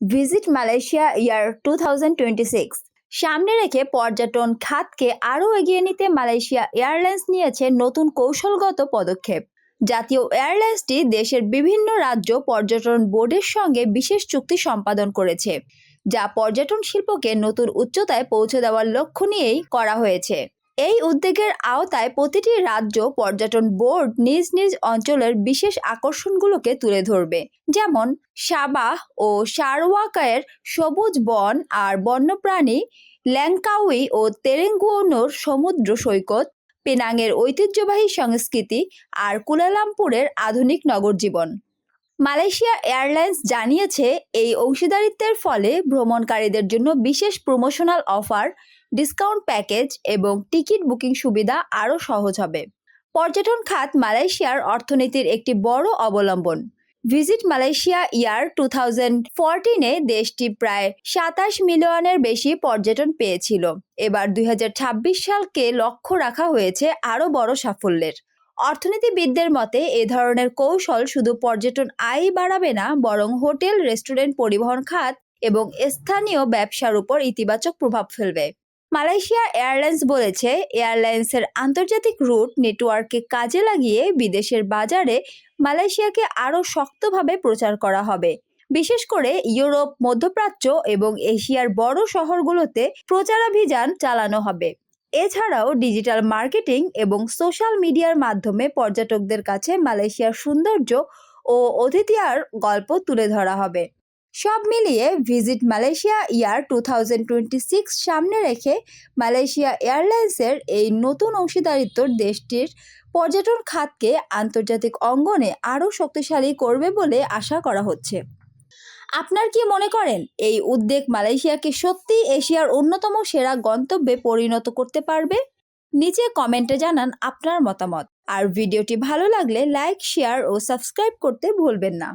Visit Malaysia year two সামনে রেখে পর্যটন খাতকে আরও এগিয়ে নিতে মালয়েশিয়া এয়ারলাইন্স নিয়েছে নতুন কৌশলগত পদক্ষেপ। জাতীয় এয়ারলাইন্সটি দেশের বিভিন্ন রাজ্য পর্যটন বোর্ডের সঙ্গে বিশেষ চুক্তি সম্পাদন করেছে, যা পর্যটন শিল্পকে নতুন উচ্চতায় পৌঁছে দেওয়ার লক্ষ্য নিয়েই করা হয়েছে। এই উদ্যোগের আওতায় প্রতিটি রাজ্য পর্যটন বোর্ড নিজ নিজ অঞ্চলের বিশেষ আকর্ষণগুলোকে তুলে ধরবে। যেমন সাবাহ ও সারওয়াকায়ের সবুজ বন আর বন্যপ্রাণী ল্যাংকাউই ও তেরেঙ্গুনোর সমুদ্র সৈকত, পেনাংয়ের ঐতিহ্যবাহী সংস্কৃতি আর কুলালামপুরের আধুনিক নগর জীবন মালয়েশিয়া এয়ারলাইন্স জানিয়েছে, এই অংশীদারিত্বের ফলে ভ্রমণকারীদের জন্য বিশেষ প্রমোশনাল অফার, ডিসকাউন্ট প্যাকেজ এবং টিকিট বুকিং সুবিধা আরও সহজ হবে। পর্যটন খাত মালয়েশিয়ার অর্থনীতির একটি বড় অবলম্বন। Visit Malaysia year two thousand ফোরটিনে দেশটি প্রায় সাতাশ মিলিয়নের বেশি পর্যটন পেয়েছিল। এবার দুই হাজার ছাব্বিশ সালকে লক্ষ্য রাখা হয়েছে আরও বড় সাফল্যের। অর্থনীতিবিদদের মতে, এ ধরনের কৌশল শুধু পর্যটন আয় বাড়াবে না, বরং হোটেল, রেস্টুরেন্ট, পরিবহন খাত এবং স্থানীয় ব্যবসার উপর ইতিবাচক প্রভাব ফেলবে। মালয়েশিয়া এয়ারলাইন্স বলেছে, এয়ারলাইন্সের আন্তর্জাতিক রুট নেটওয়ার্ককে কাজে লাগিয়ে বিদেশের বাজারে মালয়েশিয়াকে আরও শক্তভাবে প্রচার করা হবে। বিশেষ করে ইউরোপ, মধ্যপ্রাচ্য এবং এশিয়ার বড় শহরগুলোতে প্রচারাভিযান চালানো হবে। এছাড়াও ডিজিটাল মার্কেটিং এবং সোশ্যাল মিডিয়ার মাধ্যমে পর্যটকদের কাছে মালয়েশিয়ার সৌন্দর্য ও অতিথিয়ার গল্প তুলে ধরা হবে। সব মিলিয়ে ভিজিট মালয়েশিয়া ইয়ার টু সামনে রেখে মালয়েশিয়া এয়ারলাইন্সের এই নতুন অংশীদারিত্ব দেশটির পর্যটন খাতকে আন্তর্জাতিক অঙ্গনে আরও শক্তিশালী করবে বলে আশা করা হচ্ছে। আপনার কি মনে করেন এই উদ্বেগ মালয়েশিয়াকে সত্যি এশিয়ার অন্যতম সেরা গন্তব্যে পরিণত করতে পারবে? নিচে কমেন্টে জানান আপনার মতামত। আর ভিডিওটি ভালো লাগলে লাইক, শেয়ার ও সাবস্ক্রাইব করতে ভুলবেন না।